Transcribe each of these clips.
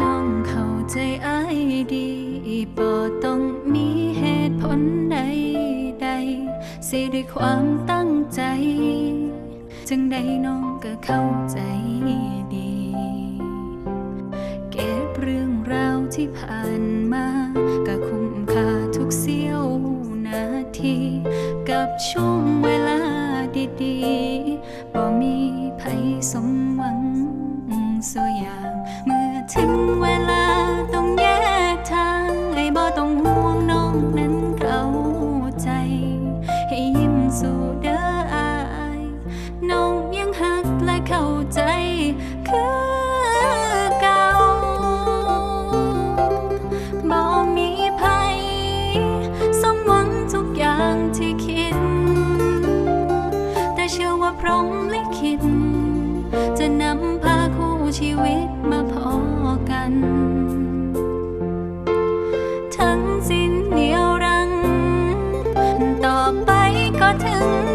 น้องเข้าใจอาดีบ่ต้องมีเหตุผลใดใดสิด้วยความตั้งใจ จึงได้น้องก็เข้าใจดี เก็บเรื่องราวที่ผ่านมา ช่วงเวลาดีๆบ่มีภัยสมหวังสัวอย่าง เมื่อถึงเวลาต้องแยกทางไอ้บ่ต้องห่วงน้อง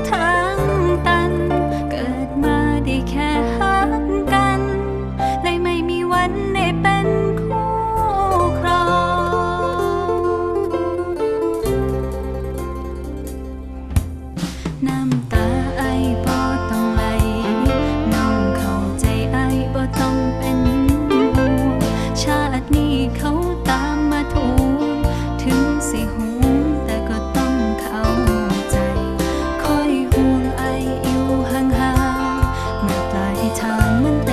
ทางตัน เกิดมาได้แค่หักกัน เลยไม่มีวันได้เป็นคู่ครองน้ำตาไอบ่ต้องไหลน้องเขาใจไอบ่ต้องเป็นห่วงชาตินี้เขาตามมาถูกถึงสิหู ทางมัน